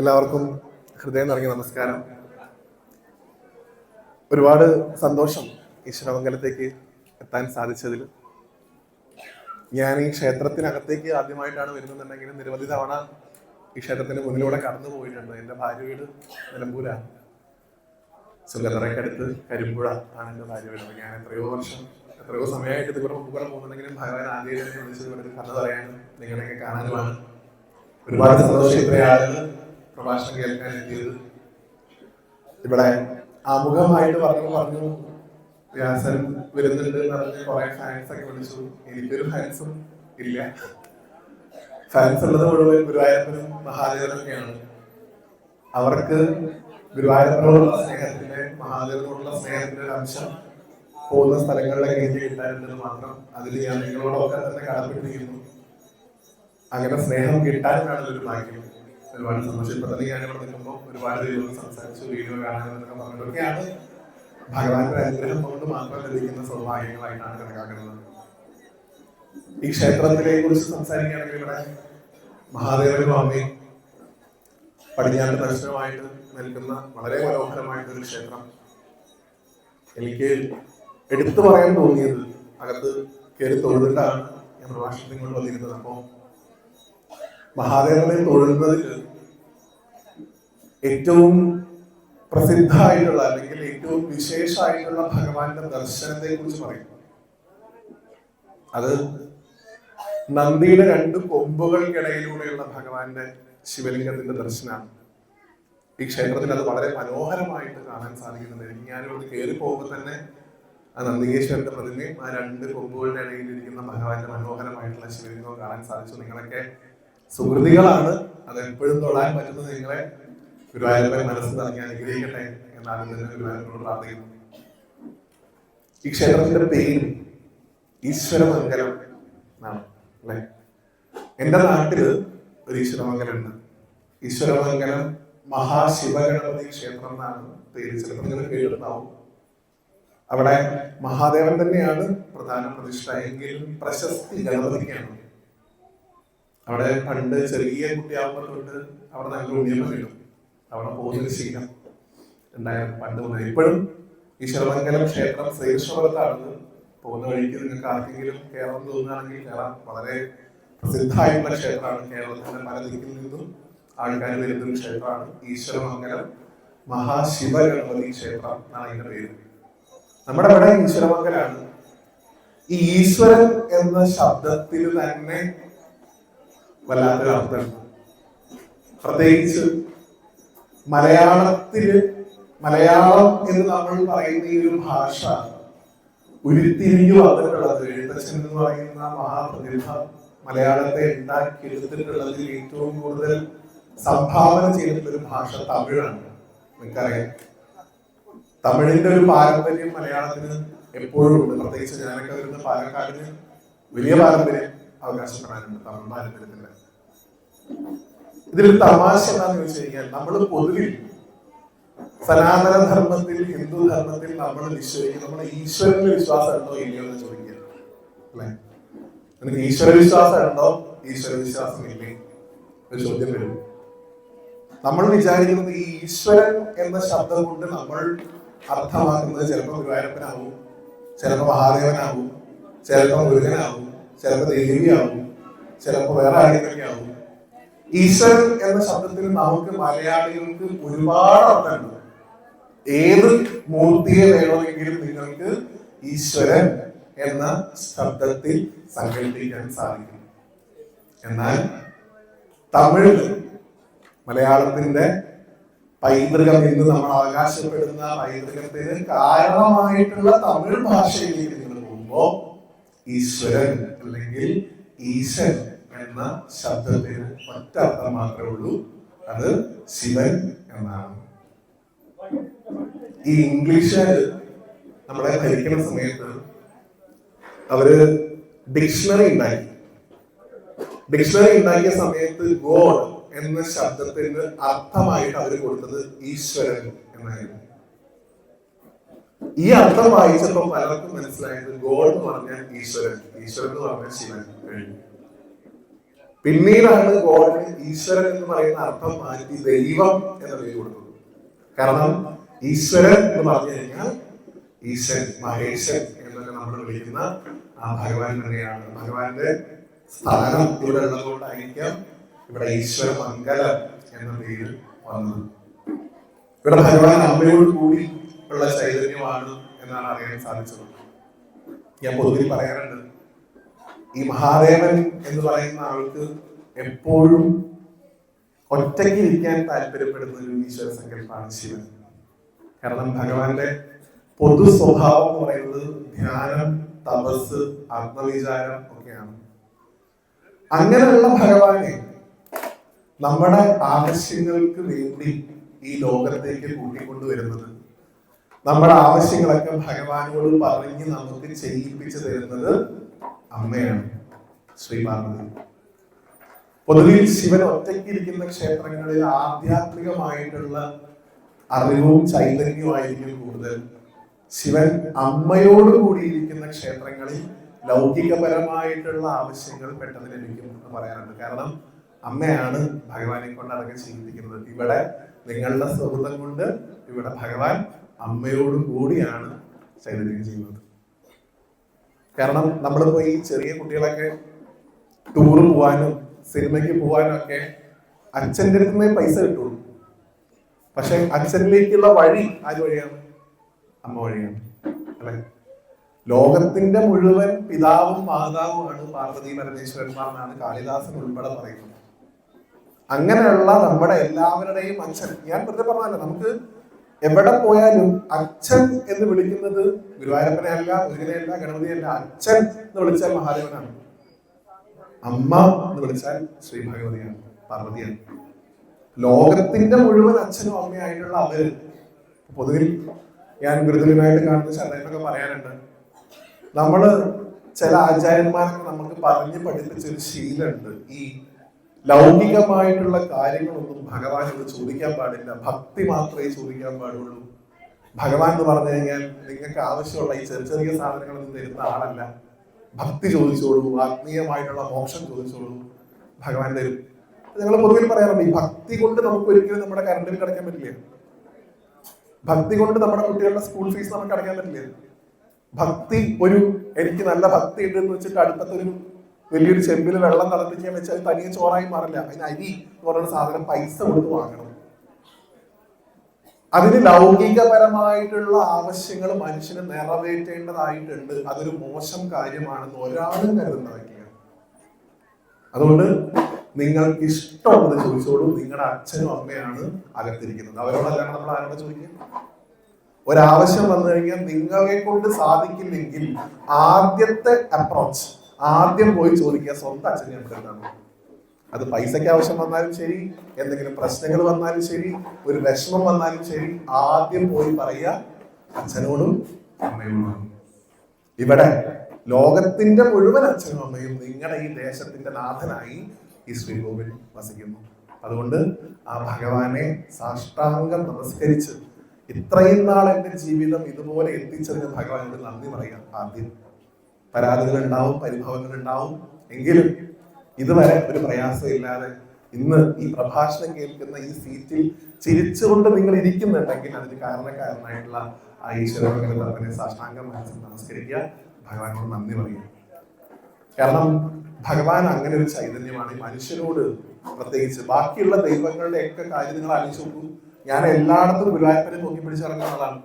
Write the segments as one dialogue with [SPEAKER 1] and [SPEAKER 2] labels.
[SPEAKER 1] എല്ലാവർക്കും ഹൃദയം നിറഞ്ഞ നമസ്കാരം. ഒരുപാട് സന്തോഷം ഈശ്വരമംഗലത്തേക്ക് എത്താൻ സാധിച്ചതിൽ. ഞാൻ ഈ ക്ഷേത്രത്തിനകത്തേക്ക് ആദ്യമായിട്ടാണ് വരുന്നുണ്ടെങ്കിൽ നിരവധി തവണ ഈ ക്ഷേത്രത്തിന് മുന്നിലൂടെ കടന്നു പോയിട്ടുണ്ട്. എന്റെ ഭാര്യ വീട് നിലമ്പൂരാണ് സുഗതറയ്ക്കടുത്ത് കരിമ്പുഴ ആണ് എന്റെ ഭാര്യ വീട്. ഞാൻ എത്രയോ വർഷം എത്രയോ സമയമായിട്ട് ഇതുപോലെ കൂടെ പോകുന്നുണ്ടെങ്കിലും ഭഗവാൻ ആദ്യം തന്നെ വിളിച്ചത് കഥ പറയാനും നിങ്ങളെയൊക്കെ കാണാനുമാണ്. ഒരുപാട് സന്തോഷം ഇത്രയും ആളുകൾ. പ്രഭാഷണം കേൾക്കാൻ എത്തിയത് ഇവിടെ ആമുഖമായിട്ട് പറഞ്ഞു പറഞ്ഞു വ്യാസൻ വരുന്നുണ്ട് എന്ന് പറഞ്ഞ് കുറെ ഫാൻസ് ഒക്കെ വിളിച്ചു. എനിക്കൊരു ഫാൻസും ഇല്ല. ഫാൻസ് ഉള്ളത് മുഴുവൻ ഗുരുവായൂരപ്പനും മഹാദേവനൊക്കെയാണ്. അവർക്ക് ഗുരുവായൂരപ്പനോടുള്ള സ്നേഹത്തിന്റെ മഹാദേവനോടുള്ള സ്നേഹത്തിന്റെ ഒരു അംശം പോകുന്ന സ്ഥലങ്ങളിലൊക്കെ എനിക്ക് കിട്ടാനുണ്ടെന്ന് മാത്രം അതിൽ ഞാൻ നിങ്ങളോടൊക്കെ തന്നെ കടപ്പെട്ടിരിക്കുന്നു. അങ്ങനെ സ്നേഹം കിട്ടാനാണ് ഒരു ഭാഗ്യം. ഒരുപാട് സന്തോഷം ഇപ്പൊ തന്നെ ഞാൻ ഇവിടെ നിൽക്കുമ്പോൾ ഒരുപാട് പേര് സംസാരിച്ചു വീഡിയോ കാണാനെന്നൊക്കെ പറഞ്ഞിട്ടൊക്കെയാണ് ഭഗവാന്റെ അനുഗ്രഹം കൊണ്ട് മാത്രം ലഭിക്കുന്ന സൗഭാഗ്യങ്ങളായിട്ടാണ് കണക്കാക്കുന്നത്. ഈ ക്ഷേത്രത്തിലെ കുറിച്ച് സംസാരിക്കുകയാണെങ്കിൽ ഇവിടെ മഹാദേവ സ്വാമി പടിഞ്ഞാറ് ദർശനമായിട്ട് നിൽക്കുന്ന വളരെ മനോഹരമായിട്ടൊരു ക്ഷേത്രം. എനിക്ക് എടുത്തു പറയാൻ തോന്നിയത് അകത്ത് കയറി തൊഴുതിട്ടാണ് ഞാൻ പ്രഭാഷണത്തിൽ കൊണ്ട് വന്നിരുന്നത്. അപ്പോൾ മഹാദേവനെ തൊഴുന്നതിൽ ഏറ്റവും പ്രസിദ്ധമായിട്ടുള്ള അല്ലെങ്കിൽ ഏറ്റവും വിശേഷമായിട്ടുള്ള ഭഗവാന്റെ ദർശനത്തെ കുറിച്ച് പറയുന്നു. അത് നന്ദിയുടെ രണ്ട് കൊമ്പുകൾക്കിടയിലൂടെയുള്ള ഭഗവാന്റെ ശിവലിംഗത്തിന്റെ ദർശനമാണ്. ഈ ക്ഷേത്രത്തിൽ അത് വളരെ മനോഹരമായിട്ട് കാണാൻ സാധിക്കുന്നുണ്ട്. ഞാനിവിടെ കയറി പോകുമ്പോൾ തന്നെ ആ നന്ദികേശ്വരന്റെ പ്രതിമയും ആ രണ്ട് കൊമ്പുകളുടെ ഇടയിലിരിക്കുന്ന ഭഗവാന്റെ മനോഹരമായിട്ടുള്ള ശിവലിംഗവും കാണാൻ സാധിച്ചു. നിങ്ങളൊക്കെ സുഹൃതികളാണ് അത് എപ്പോഴും തൊടാൻ പറ്റുന്നത് നിങ്ങളെ ഗുരുവായൂരപ്പൻ മനസ്സ് നിറഞ്ഞ് അനുഗ്രഹിക്കട്ടെ എന്നാലും തന്നെ ഗുരുവായൂരപ്പനോട് പ്രാർത്ഥിക്കുന്നു. ഈ ക്ഷേത്രത്തിന്റെ പേര് ഈശ്വരമംഗലം എന്നാണ് അല്ലെ? എന്റെ നാട്ടിൽ ഒരു ഈശ്വരമംഗലം ഉണ്ട് ഈശ്വരമംഗലം മഹാശിവഗണപതി ക്ഷേത്രം എന്നാണ് പേര്. ചിലപ്പോൾ നിങ്ങൾ കേട്ടിട്ടുണ്ടാവും. അവിടെ മഹാദേവൻ തന്നെയാണ് പ്രധാന പ്രതിഷ്ഠ. എങ്കിലും പ്രശസ്തി ഗണപതിക്കാണ്. അവിടെ പണ്ട് ചെറിയ കുട്ടിയാകുമ്പോൾ തൊട്ട് അവിടെ നല്ല ഉണ്ണിയമ്മ കിട്ടും. അവിടെ പോകുന്ന ശീലം ഉണ്ടായിരുന്നു പണ്ട് മുതൽ ഇപ്പോഴും ഈശ്വരമംഗലം ക്ഷേത്രം ശ്രീകൃഷ്ണപുരത്താണ് പോകുന്ന വഴിക്ക് നിങ്ങൾക്ക് ആർക്കെങ്കിലും കേരളം തോന്നുകയാണെങ്കിൽ കേരളം വളരെ പ്രസിദ്ധമായിട്ടുള്ള ക്ഷേത്രമാണ്. കേരളത്തിന്റെ പല ദിക്കിൽ നിന്നും ആൾക്കാർ വരുന്നൊരു ക്ഷേത്രമാണ് ഈശ്വരമംഗലം. മഹാശിവഗണപതി ക്ഷേത്രം എന്നാണ് അതിന്റെ പേര്. നമ്മുടെ അവിടെ ഈശ്വരമംഗലാണ്. ഈ ഈശ്വരൻ എന്ന ശബ്ദത്തിൽ തന്നെ വല്ലാത്തൊരു അർത്ഥമുണ്ട് പ്രത്യേകിച്ച് മലയാളത്തിൽ മലയാളം എന്ന് നമ്മൾ പറയുന്ന ഈ ഒരു ഭാഷ ഉരുത്തിരിഞ്ഞു വന്നിട്ടുള്ളത് എഴുത്തച്ഛൻ എന്ന് പറയുന്ന മഹാപ്രതിഭ മലയാളത്തെ ഉണ്ടാക്കിയെടുത്തിട്ടുള്ളതിൽ ഏറ്റവും കൂടുതൽ സംഭാവന ചെയ്തിട്ടുള്ള ഒരു ഭാഷ തമിഴാണ്. നിങ്ങൾക്കറിയാം. തമിഴിന്റെ ഒരു പാരമ്പര്യം മലയാളത്തിന് എപ്പോഴും ഉണ്ട്. പ്രത്യേകിച്ച് ഞാനൊക്കെ വരുന്ന പാലക്കാടിന് വലിയ പാരമ്പര്യം. അവകാശപ്പെടാനുണ്ട് പാരമ്പര്യത്തിന്റെ ഇതിൽ തമാശ എന്താണെന്ന് ചോദിച്ചു കഴിഞ്ഞാൽ നമ്മൾ പൊതുവിൽ സനാതന ധർമ്മത്തിൽ ഹിന്ദു ധർമ്മത്തിൽ നമ്മൾ വിശ്വസിക്കും നമ്മുടെ ഈശ്വരനിൽ വിശ്വാസം ഉണ്ടോ ഇല്ലയോ എന്ന് ചോദിക്കുക. അല്ലെ? നിനക്ക് ഈശ്വര വിശ്വാസം ഉണ്ടോ? ഈശ്വര വിശ്വാസം ഇല്ലേ? ഒരു ചോദ്യം വരും. നമ്മൾ വിചാരിക്കുന്നത് ഈ ഈശ്വരൻ എന്ന ശബ്ദം കൊണ്ട് നമ്മൾ അർത്ഥമാക്കുന്നത് ചിലപ്പോൾ ഗുരുവായൂരപ്പനാവും ചിലപ്പോൾ മഹാദേവനാവും ചിലപ്പോൾ മുരുകനാവും ചിലപ്പോൾ ദേവിയാവും ചിലപ്പോൾ വേറെ ആരെങ്കിലൊക്കെ ആവും ഈശ്വരൻ എന്ന ശബ്ദത്തിൽ നമുക്ക് മലയാളികൾക്ക് ഒരുപാട് അർത്ഥമുണ്ട് ഏത് മൂർത്തിയെ വേണമെങ്കിലും നിങ്ങൾക്ക് ഈശ്വരൻ എന്ന ശബ്ദത്തിൽ സങ്കല്പിക്കാൻ സാധിക്കും. എന്നാൽ തമിഴ് മലയാളത്തിന്റെ പൈതൃകം എന്ന് നമ്മൾ അവകാശപ്പെടുന്ന പൈതൃകത്തിന് കാരണമായിട്ടുള്ള തമിഴ് ഭാഷയിലേക്ക് നിങ്ങൾ പോകുമ്പോ ഈശ്വരൻ അല്ലെങ്കിൽ ഈശൻ എന്ന ശബ്ദത്തിന് ഒറ്റ അർത്ഥം മാത്രമേ ഉള്ളൂ. അത് ശിവൻ എന്നാണ്. ഈ ഇംഗ്ലീഷ് നമ്മളെ ഭരിക്കുന്ന സമയത്ത് അവർ ഡിക്ഷണറി ഉണ്ടാക്കി. ഡിക്ഷണറി ഉണ്ടാക്കിയ സമയത്ത് ഗോഡ് എന്ന ശബ്ദത്തിന് അർത്ഥമായിട്ട് അവർ കൊടുത്തത് ഈശ്വരൻ എന്നായിരുന്നു. ഈ അർത്ഥം വായിച്ചപ്പോൾ പലർക്കും മനസ്സിലായത് ഗോഡ് എന്ന് പറഞ്ഞാൽ ഈശ്വരൻ ഈശ്വരൻ എന്ന് പറഞ്ഞാൽ ശിവൻ പിന്നീടാണ് ഗോഡിന് ഈശ്വരൻ എന്ന് പറയുന്ന അർത്ഥം മാറ്റി ദൈവം എന്ന പേര് കൊടുത്തത്. കാരണം ഈശ്വരൻ എന്ന് പറഞ്ഞു കഴിഞ്ഞാൽ ഈശ്വരൻ മഹേശൻ എന്നൊക്കെ നമ്മൾ വിളിക്കുന്ന ആ ഭഗവാൻ തന്നെയാണ്. ഭഗവാന്റെ സ്ഥാനം ഇവിടെ ഉള്ളതുകൊണ്ടായിരിക്കാം ഇവിടെ ഈശ്വര മംഗലം എന്ന പേര് വന്നത്. ഇവിടെ ഭഗവാൻ അമ്മയോട് കൂടി ഉള്ള ചൈതന്യമാണ് എന്നാണ് അറിയാൻ സാധിച്ചത്. ഞാൻ പൊതുവിൽ പറയാറുണ്ട് ഈ മഹാദേവൻ എന്ന് പറയുന്ന ആൾക്ക് എപ്പോഴും ഒറ്റയ്ക്ക് ഇരിക്കാൻ താല്പര്യപ്പെടുന്ന ഒരു ഈശ്വര സങ്കല്പമാണ് ശിവൻ. കാരണം ഭഗവാന്റെ പൊതു സ്വഭാവം എന്ന് പറയുന്നത് ധ്യാനം തപസ് ആത്മവിചാരം ഒക്കെയാണ്. അങ്ങനെയുള്ള ഭഗവാനെ നമ്മുടെ ആവശ്യങ്ങൾക്ക് വേണ്ടി ഈ ലോകത്തേക്ക് കൂട്ടിക്കൊണ്ടുവരുന്നത് നമ്മുടെ ആവശ്യങ്ങളൊക്കെ ഭഗവാനോട് പറഞ്ഞ് നമുക്ക് ചെയ്യിപ്പിച്ചു തരുന്നത് അമ്മയാണ് ശ്രീ പാർവതി. പൊതുവിൽ ശിവൻ ഒറ്റയ്ക്കിരിക്കുന്ന ക്ഷേത്രങ്ങളിൽ ആധ്യാത്മികമായിട്ടുള്ള അറിവും ചൈതന്യമായിരിക്കും കൂടുതൽ. ശിവൻ അമ്മയോട് കൂടിയിരിക്കുന്ന ക്ഷേത്രങ്ങളിൽ ലൗകികപരമായിട്ടുള്ള ആവശ്യങ്ങൾ പെട്ടെന്ന് ലഭിക്കും എന്ന് പറയാറുണ്ട്. കാരണം അമ്മയാണ് ഭഗവാനെ കൊണ്ട് അടക്കം ചെയ്യിപ്പിക്കുന്നത്. ഇവിടെ നിങ്ങളുടെ സുഹൃതം കൊണ്ട് ഇവിടെ ഭഗവാൻ അമ്മയോട് കൂടിയാണ് ചൈതന്യം ചെയ്യുന്നത്. കാരണം നമ്മൾ ഈ ചെറിയ കുട്ടികളൊക്കെ ടൂർ പോവാനും സിനിമയ്ക്ക് പോവാനും ഒക്കെ അച്ഛന്റെ അടുത്ത് പൈസ കിട്ടുള്ളൂ. പക്ഷെ അച്ഛനിലേക്കുള്ള വഴി ആര് വഴിയാണ്? അമ്മ വഴിയാണ്. അല്ലെ? ലോകത്തിന്റെ മുഴുവൻ പിതാവും മാതാവുമാണ് പാർവതി പരമേശ്വരന്മാർ എന്നാണ് കാളിദാസൻ ഉൾപ്പെടെ പറയുന്നത്. അങ്ങനെയുള്ള നമ്മുടെ എല്ലാവരുടെയും അച്ഛൻ. ഞാൻ വെറുതെ പറഞ്ഞല്ലോ നമുക്ക് എവിടെ പോയാലും അച്ഛൻ എന്ന് വിളിക്കുന്നത് ഗുരുവായൂരപ്പനെ അല്ല മുരുകനെയല്ല ഗണപതിയല്ല. അച്ഛൻ എന്ന് വിളിച്ചാൽ മഹാദേവനാണ്. അമ്മ എന്ന് വിളിച്ചാൽ ശ്രീ ഭഗവതിയാണ് പാർവതിയാണ്. ലോകത്തിന്റെ മുഴുവൻ അച്ഛനും അമ്മയായിട്ടുള്ള അവർ പൊതുവിൽ ഞാൻ ഗുരുതുല്യമായിട്ട് കാണുന്ന ചടങ്ങൊക്കെ പറയാനുണ്ട് നമ്മൾ ചില ആചാര്യന്മാരൊക്കെ നമുക്ക് പറഞ്ഞ് പഠിപ്പിച്ചൊരു ശീലമുണ്ട്. ഈ ലൗകികമായിട്ടുള്ള കാര്യങ്ങളൊന്നും ഭഗവാനോട് ചോദിക്കാൻ പാടില്ല. ഭക്തി മാത്രമേ ചോദിക്കാൻ പാടുള്ളൂ. ഭഗവാൻ എന്ന് പറഞ്ഞു കഴിഞ്ഞാൽ നിങ്ങൾക്ക് ആവശ്യമുള്ള ഈ ചെറിയ ചെറിയ സാധനങ്ങളൊന്നും തരുന്ന ആളല്ല. ഭക്തി ചോദിച്ചോളൂ ആത്മീയമായിട്ടുള്ള മോക്ഷം ചോദിച്ചോളൂ ഭഗവാൻ തരും. ഞങ്ങൾ പൊതുവിൽ പറയാറുണ്ട് ഈ ഭക്തി കൊണ്ട് നമുക്ക് ഒരിക്കലും നമ്മുടെ കറണ്ട് ബിൽ അടയ്ക്കാൻ പറ്റില്ല. ഭക്തി കൊണ്ട് നമ്മുടെ കുട്ടികളുടെ സ്കൂൾ ഫീസ് നമുക്ക് അടയ്ക്കാൻ പറ്റില്ല. ഭക്തി ഒരു എനിക്ക് നല്ല ഭക്തി ഉണ്ട് എന്ന് വെച്ചിട്ട് അടുത്തൊരു വലിയൊരു ചെമ്പിൽ വെള്ളം തിളപ്പിക്കാൻ വെച്ചാൽ തനിയെ ചോറായി മാറില്ല. അതിന് അരി എന്ന് പറയുന്ന സാധനം പൈസ കൊടുത്ത് വാങ്ങണം. അതിന് ലൗകികപരമായിട്ടുള്ള ആവശ്യങ്ങൾ മനുഷ്യന് നിറവേറ്റേണ്ടതായിട്ടുണ്ട്. അതൊരു മോശം കാര്യമാണെന്ന് ഒരാളും കരുതുന്നതൊക്കെയാണ് അതുകൊണ്ട് നിങ്ങൾക്ക് ഇഷ്ടമുള്ളത് ചോദിച്ചോളൂ. നിങ്ങളുടെ അച്ഛനും അമ്മയാണ് അകത്തിരിക്കുന്നത്. അവരോടല്ലാണ് നമ്മൾ ആരോട് ചോദിക്കുക? ഒരാവശ്യം വന്നു കഴിഞ്ഞാൽ നിങ്ങളെ കൊണ്ട് സാധിക്കില്ലെങ്കിൽ ആദ്യത്തെ അപ്രോച്ച് ആദ്യം പോയി ചോദിക്കുക സ്വന്തം അച്ഛനെ എന്താണ്? അത് പൈസയ്ക്ക് ആവശ്യം വന്നാലും ശരി എന്തെങ്കിലും പ്രശ്നങ്ങൾ വന്നാലും ശരി ഒരു വിഷമം വന്നാലും ശരി ആദ്യം പോയി പറയുക അച്ഛനോടും അമ്മയോടും ഇവിടെ ലോകത്തിന്റെ മുഴുവൻ അച്ഛനും അമ്മയും നിങ്ങളുടെ ഈ ദേശത്തിന്റെ നാഥനായി ഈ ശ്രീകോവിൽ വസിക്കുന്നു. അതുകൊണ്ട് ആ ഭഗവാനെ സാഷ്ടാംഗം നമസ്കരിച്ച് ഇത്രയും നാൾ എന്റെ ജീവിതം ഇതുപോലെ എത്തിച്ചതിന് ഭഗവാനോട് നന്ദി പറയാം ആദ്യം. പരാതികൾ ഉണ്ടാവും പരിഭവങ്ങൾ ഉണ്ടാവും എങ്കിലും ഇതുവരെ ഒരു പ്രയാസമില്ലാതെ ഇന്ന് ഈ പ്രഭാഷണം കേൾക്കുന്ന ഈ സീറ്റിൽ ചിരിച്ചുകൊണ്ട് നിങ്ങൾ ഇരിക്കുന്നുണ്ടെങ്കിൽ അതിന് കാരണക്കാരനായിട്ടുള്ള ആ ഈശ്വരനെ സാഷ്ടാംഗം മനസ്സിൽ നമസ്കരിക്കുക. ഭഗവാനോട് നന്ദി പറയുക. കാരണം ഭഗവാൻ അങ്ങനെ ഒരു ചൈതന്യമാണ്. ഈ മനുഷ്യരോട് പ്രത്യേകിച്ച് ബാക്കിയുള്ള ദൈവങ്ങളുടെ ഒക്കെ കാര്യം നിങ്ങൾ ആലോചിച്ച് നോക്കൂ. ഞാൻ എല്ലായിടത്തും ഗുരുവായൂരപ്പനെ നോക്കി പിടിച്ചിറങ്ങുന്നതാണ്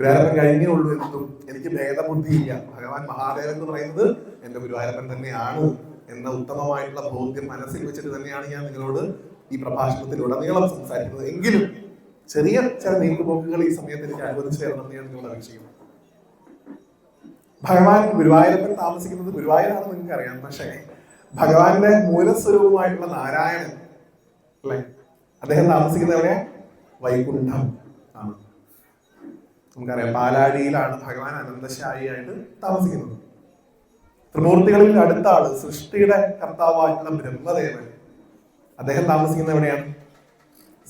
[SPEAKER 1] ഗുരുവായൂരപ്പൻ കഴിഞ്ഞേ ഉള്ളൂ എന്നും. എനിക്ക് ഭേദബുദ്ധിയില്ല. ഭഗവാൻ മഹാദേവൻ എന്ന് പറയുന്നത് എന്റെ ഗുരുവായൂരപ്പൻ തന്നെയാണ് എന്ന ഉത്തമമായിട്ടുള്ള ബോധ്യം മനസ്സിൽ വെച്ചിട്ട് തന്നെയാണ് ഞാൻ നിങ്ങളോട് ഈ പ്രഭാഷണത്തിലൂടെ പ്രഭാഷണത്തിലുടനീളം സംസാരിക്കുന്നത്. എങ്കിലും ചെറിയ ചില നീക്കുപോക്കുകൾ ഈ സമയത്ത് എനിക്ക് അനുവദിച്ചു തരണമെന്ന് ഞാൻ നിങ്ങളോട് അപേക്ഷിക്കുന്നു. ഭഗവാൻ ഗുരുവായൂരപ്പൻ താമസിക്കുന്നത് ഗുരുവായൂരാണെന്ന് നിങ്ങൾക്ക് അറിയാം പക്ഷേ ഭഗവാന്റെ മൂലസ്വരൂപമായിട്ടുള്ള നാരായണൻ അല്ലെ? അദ്ദേഹം താമസിക്കുന്നത് വൈകുണ്ഠം. നമുക്കറിയാം പാലാടിയിലാണ് ഭഗവാൻ അനന്തശായിയായിട്ട് താമസിക്കുന്നത്. ത്രിമൂർത്തികളിൽ അടുത്ത ആൾ സൃഷ്ടിയുടെ കർത്താവായിട്ടുള്ള ബ്രഹ്മദേവൻ. അദ്ദേഹം താമസിക്കുന്നത് എവിടെയാണ്?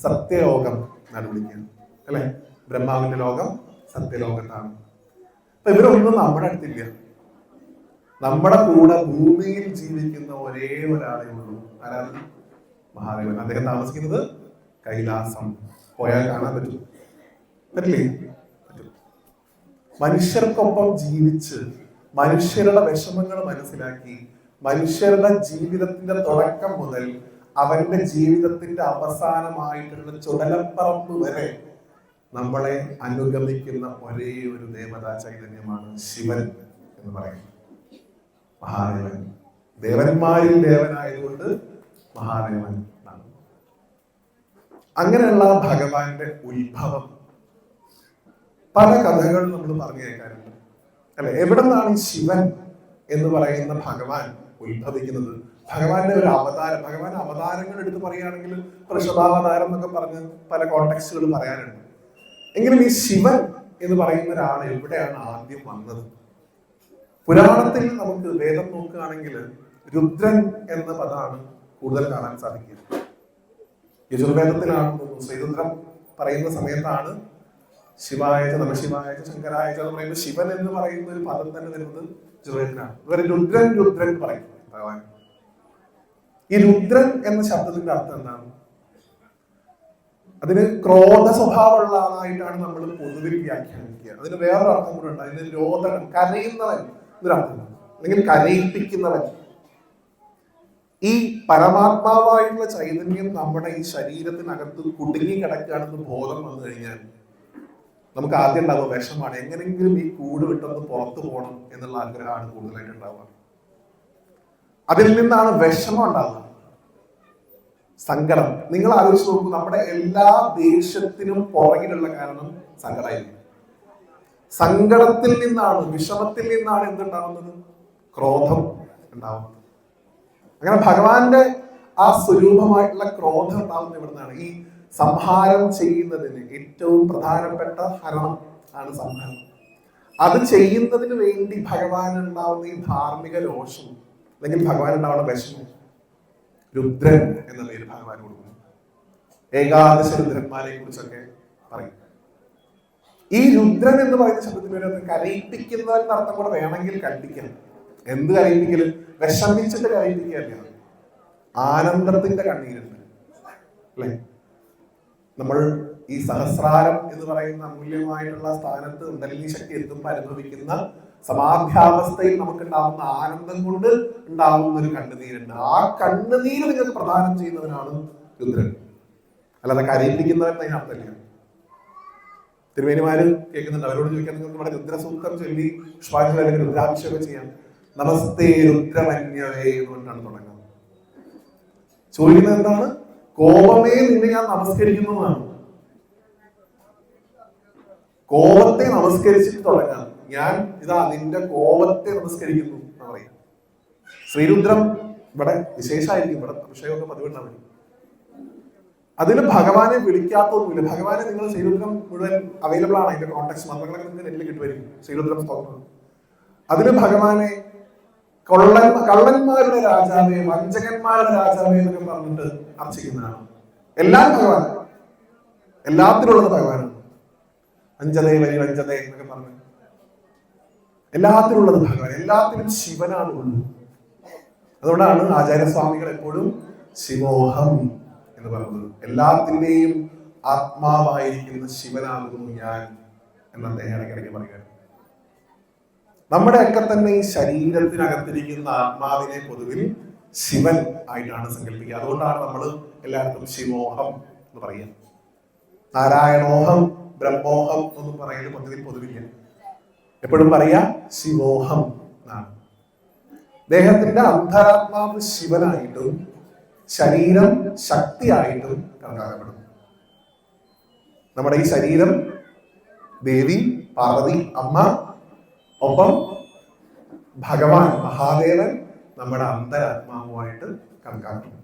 [SPEAKER 1] സത്യലോകം എന്നാണ് വിളിക്കുന്നത് അല്ലെ? ബ്രഹ്മാവിന്റെ ലോകം സത്യലോകത്താണ്. അപ്പൊ ഇവരൊന്നും നമ്മുടെ അടുത്തില്ല. നമ്മുടെ കൂടെ ഭൂമിയിൽ ജീവിക്കുന്ന ഒരേ ഒരാളെ ഉള്ളൂ. ആരാണ്? മഹാദേവൻ. അദ്ദേഹം താമസിക്കുന്നത് കൈലാസം. പോയാൽ കാണാൻ പറ്റും. പറ്റില്ലേ? പറ്റും മനുഷ്യർക്കൊപ്പം ജീവിച്ച് മനുഷ്യരുടെ വിഷമങ്ങൾ മനസ്സിലാക്കി മനുഷ്യരുടെ ജീവിതത്തിന്റെ തുടക്കം മുതൽ അവന്റെ ജീവിതത്തിന്റെ അവസാനമായിട്ടുള്ള ചുടലപ്പറമ്പ് വരെ നമ്മളെ അനുഗമിക്കുന്ന ഒരേ ഒരു ദേവതാ ചൈതന്യമാണ് ശിവൻ എന്ന് പറയുന്നത്. മഹാദേവൻ. ദേവന്മാരിൽ ദേവനായതുകൊണ്ട് മഹാദേവൻ അങ്ങനെയുള്ള ഭഗവാന്റെ ഉത്ഭവം പല കഥകൾ നമ്മൾ പറഞ്ഞു കേൾക്കാറുണ്ട്. അല്ലെ? എവിടെ നിന്നാണ് ഈ ശിവൻ എന്ന് പറയുന്ന ഭഗവാൻ ഉത്ഭവിക്കുന്നത്? ഭഗവാന്റെ ഒരു അവതാരം ഭഗവാൻ അവതാരങ്ങൾ എടുത്ത് പറയുകയാണെങ്കിൽ വൃഷഭാവതാരം എന്നൊക്കെ പറഞ്ഞ് പല കോണ്ടെക്സ്റ്റുകൾ പറയാനുണ്ട് എങ്കിലും ഈ ശിവൻ എന്ന് പറയുന്ന ഒരാൾ എവിടെയാണ് ആദ്യം വന്നത്? പുരാണത്തിൽ നമുക്ക് വേദം നോക്കുകയാണെങ്കിൽ രുദ്രൻ എന്ന പദമാണ് കൂടുതൽ കാണാൻ സാധിക്കുക. യജുർവേദത്തിലാണ് ശ്രീരുദ്രം പറയുന്ന സമയത്താണ് ശിവായ നമ ശിവായത് ശങ്കരായത് എന്ന് പറയുമ്പോൾ ശിവൻ എന്ന് പറയുന്ന ഒരു പദം തന്നെ വരുന്നത് ഇവരെ രുദ്രൻ രുദ്രൻ പറയും ഭഗവാൻ. ഈ രുദ്രൻ എന്ന ശബ്ദത്തിന്റെ അർത്ഥം എന്താണ്? അതിന് ക്രോധ സ്വഭാവമുള്ള ആളായിട്ടാണ് നമ്മൾ പൊതുവിൽ വ്യാഖ്യാനിക്കുക. അതിന് വേറൊരു അർത്ഥം കൂടെ ഉണ്ട്. അതിന് രോദനം കരയുന്നവൻ എന്നൊരർത്ഥം അല്ലെങ്കിൽ കരയിപ്പിക്കുന്നവൻ. ഈ പരമാത്മാവായിട്ടുള്ള ചൈതന്യം നമ്മുടെ ഈ ശരീരത്തിനകത്ത് കുടുങ്ങി കിടക്കുകയാണെന്ന് ബോധം വന്നു കഴിഞ്ഞാൽ നമുക്ക് ആദ്യം ഉണ്ടാവുക വിഷമാണ്. എങ്ങനെങ്കിലും ഈ കൂട് വിട്ടൊന്ന് പുറത്തു പോകണം എന്നുള്ള ആഗ്രഹമാണ് കൂടുതലായിട്ട് ഉണ്ടാവുക. അതിൽ നിന്നാണ് വിഷമം ഉണ്ടാവുക. സങ്കടം. നിങ്ങൾ ആലോചിച്ച് നോക്കും നമ്മുടെ എല്ലാ ദേഷ്യത്തിനും പുറകിലുള്ള കാരണം സങ്കടമായിരിക്കും. സങ്കടത്തിൽ നിന്നാണ് വിഷമത്തിൽ നിന്നാണ് എന്തുണ്ടാവുന്നത്? ക്രോധം ഉണ്ടാവുന്നത് അങ്ങനെ ഭഗവാന്റെ ആ സ്വരൂപമായിട്ടുള്ള ക്രോധം ഉണ്ടാവുന്നത് ഇവിടുന്നാണ്. ഈ സംഹാരം ചെയ്യുന്നതിന് ഏറ്റവും പ്രധാനപ്പെട്ട ഹരണം ആണ് സംഹാരം. അത് ചെയ്യുന്നതിന് വേണ്ടി ഭഗവാൻ ഉണ്ടാവുന്ന ഈ ധാർമ്മിക രോഷം അല്ലെങ്കിൽ ഭഗവാൻ ഉണ്ടാവുന്ന വിഷമം രുദ്രൻ എന്ന പേര് ഭഗവാൻ കൊടുക്കുന്നു. ഏകാദശ രുദ്രന്മാരെ കുറിച്ചൊക്കെ പറയും. ഈ രുദ്രൻ എന്ന് പറയുന്ന ശബ്ദത്തിന് ഒരു കരയിപ്പിക്കുന്നവൻ അർത്ഥം കൂടെ വേണമെങ്കിൽ കൽപ്പിക്കണം എന്ത് കരയിപ്പിക്കലും? വിഷമിച്ചിട്ട് കരയിപ്പിക്കുകയല്ല. ആനന്ദത്തിന്റെ കണ്ണീരുണ്ട്. അല്ലേ? നമ്മൾ ഈ സഹസ്രാരം എന്ന് പറയുന്ന അമൂല്യമായിട്ടുള്ള സ്ഥാനത്ത് ഉണ്ടല്ലി ശക്തി എത്തുമ്പോൾ അനുഭവിക്കുന്ന സമാധ്യാവസ്ഥയിൽ നമുക്ക് ഉണ്ടാവുന്ന ആനന്ദം കൊണ്ട് ഉണ്ടാവുന്ന ഒരു കണ്ണുനീരുണ്ട്. ആ കണ്ണുനീര് നിങ്ങൾക്ക് പ്രദാനം ചെയ്യുന്നവനാണ് രുദ്രൻ അല്ലാതെ കരയിപ്പിക്കുന്നവൻ അതിനർത്ഥമില്ല തിരുവേനിമാര് കേൾക്കുന്നുണ്ട്. അവരോട് ചോദിക്കാൻ നിങ്ങൾക്ക് ഇവിടെ രുദ്രസൂത്രം ചൊല്ലി പുഷ്പാഞ്ജലി അല്ലെങ്കിൽ രുദ്രാഭിഷേകം ചെയ്യാം. നമസ്തേ എന്ന് എന്നുകൊണ്ടാണ് തുടങ്ങുന്നത്. ചോദിക്കുന്നത് എന്താണ്? കോപമേ നിന്നെ ഞാൻ നമസ്കരിക്കുന്നതാണ്. കോപത്തെ നമസ്കരിച്ചിട്ട് തുടങ്ങാം. ഞാൻ ഇതാ നിന്റെ കോപത്തെ നമസ്കരിക്കുന്നു എന്ന് പറയാം. ശ്രീരുദ്രം ഇവിടെ വിശേഷമായിരിക്കും ഇവിടെ അഭിഷേകമൊക്കെ പതിവുണ്ടാവും അതിന് ഭഗവാനെ വിളിക്കാത്തൊന്നുമില്ല. ഭഗവാനെ നിങ്ങൾ ശ്രീരുദ്രം മുഴുവൻ അവൈലബിൾ ആണ്. അതിന്റെ കോൺടാക്ട് മന്ത്രങ്ങളൊക്കെ നിങ്ങൾക്ക് നെറ്റിൽ കിട്ടുമായിരിക്കും. ശ്രീരുദ്രം സ്തോത്രം. അതിന് ഭഗവാനെ കൊള്ളൻ കള്ളന്മാരുടെ രാജാവേ വഞ്ചകന്മാരുടെ രാജാവേ എന്നൊക്കെ പറഞ്ഞിട്ട് അർച്ചിക്കുന്നതാണ്. എല്ലാം ഭഗവാൻ എല്ലാത്തിനുള്ളത് ഭഗവാനാണ്. അഞ്ചതേ വരി വഞ്ചതേ എന്നൊക്കെ പറഞ്ഞു. എല്ലാത്തിനുള്ളത് ഭഗവാൻ. എല്ലാത്തിനും ശിവനാണ് ഉള്ളത് അതുകൊണ്ടാണ് ആചാര്യസ്വാമികൾ എപ്പോഴും ശിവോഹം എന്ന് പറയുന്നത്. എല്ലാത്തിന്റെയും ആത്മാവായിരിക്കുന്ന ശിവനാകുന്നു ഞാൻ എന്ന് അദ്ദേഹം ഇടയ്ക്കിടയ്ക്ക് പറയുകയാണ്. നമ്മുടെയൊക്കെ തന്നെ ഈ ശരീരത്തിനകത്തിരിക്കുന്ന ആത്മാവിനെ പൊതുവിൽ ശിവൻ ആയിട്ടാണ് സങ്കല്പിക്കുക. അതുകൊണ്ടാണ് നമ്മൾ എല്ലായിടത്തും ശിവോഹം എന്ന് പറയുക. നാരായണോഹം ബ്രഹ്മോഹം ഒന്നും പറയുന്നത് പൊതുവിൽ പൊതുവില്ല. എപ്പോഴും പറയാ ശിവോഹം എന്നാണ്. ദേഹത്തിന്റെ അന്തരാത്മാവ് ശിവനായിട്ടും ശരീരം ശക്തിയായിട്ടും കണക്കാക്കപ്പെടും. നമ്മുടെ ഈ ശരീരം ദേവി പാർവതി അമ്മ ഒപ്പം ഭഗവാൻ മഹാദേവൻ നമ്മുടെ അന്തരാത്മാവുമായിട്ട് കണക്കാക്കുന്നു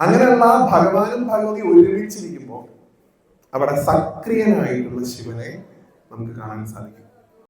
[SPEAKER 1] അങ്ങനെയുള്ള ഭഗവാനും ഭഗവതി ഒരുമിച്ചിരിക്കുമ്പോൾ അവിടെ സക്രിയനായിട്ടുള്ള ശിവനെ നമുക്ക് കാണാൻ സാധിക്കും.